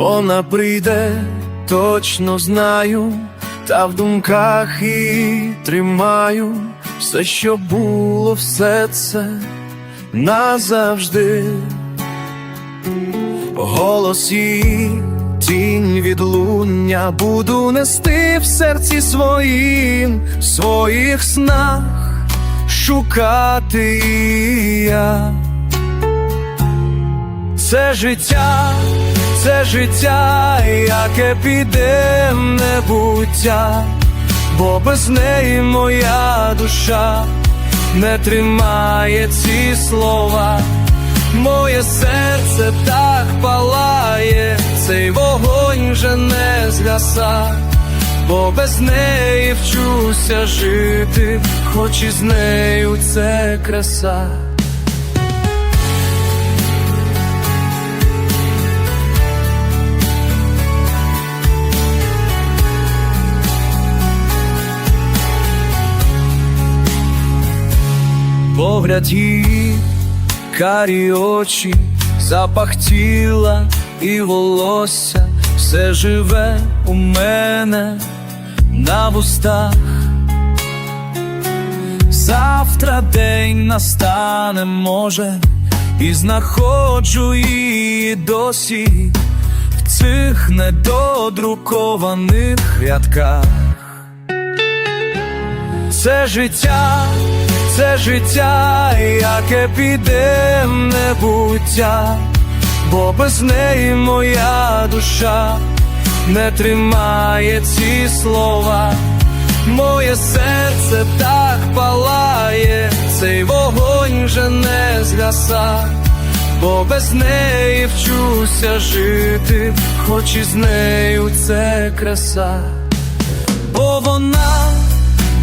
Вона прийде, точно знаю, та в думках і тримаю все, що було, все це назавжди. Голос її, тінь відлуння буду нести в серці своїм, в своїх снах шукати я. Це життя, це життя, яке піде небуття, бо без неї моя душа не тримає ці слова. Моє серце так палає, цей вогонь вже не згаса, бо без неї вчуся жити, хоч і з нею це краса. Погляд її, карі очі, запах тіла і волосся, все живе у мене на вустах. Завтра день настане, може, і знаходжу її досі в цих недодрукованих рядках. Це життя, це життя, яке піде небуття, бо без неї моя душа не тримає ці слова. Моє серце так палає, цей вогонь вже не згаса, бо без неї вчуся жити, хоч і з нею це краса, бо вона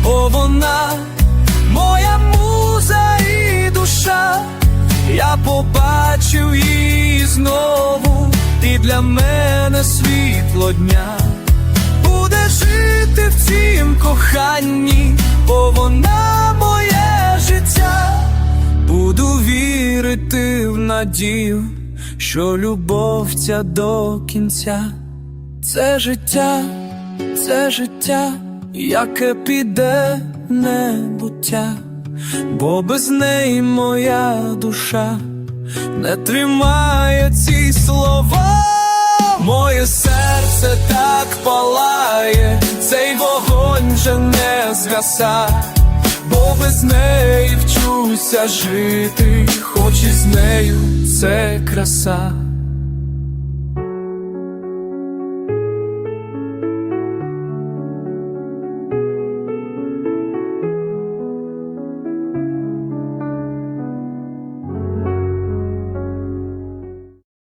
Бо вона моя муза і душа, я побачив її знову, і для мене світло дня. Буде жити в цім коханні, бо вона моє життя, буду вірити в надію, що любов ця до кінця, це життя, це життя яке піде небуття, бо без неї моя душа не тримає ці слова, моє серце так палає, цей вогонь вже не згаса, бо без неї вчуся жити, хоч і з нею це краса.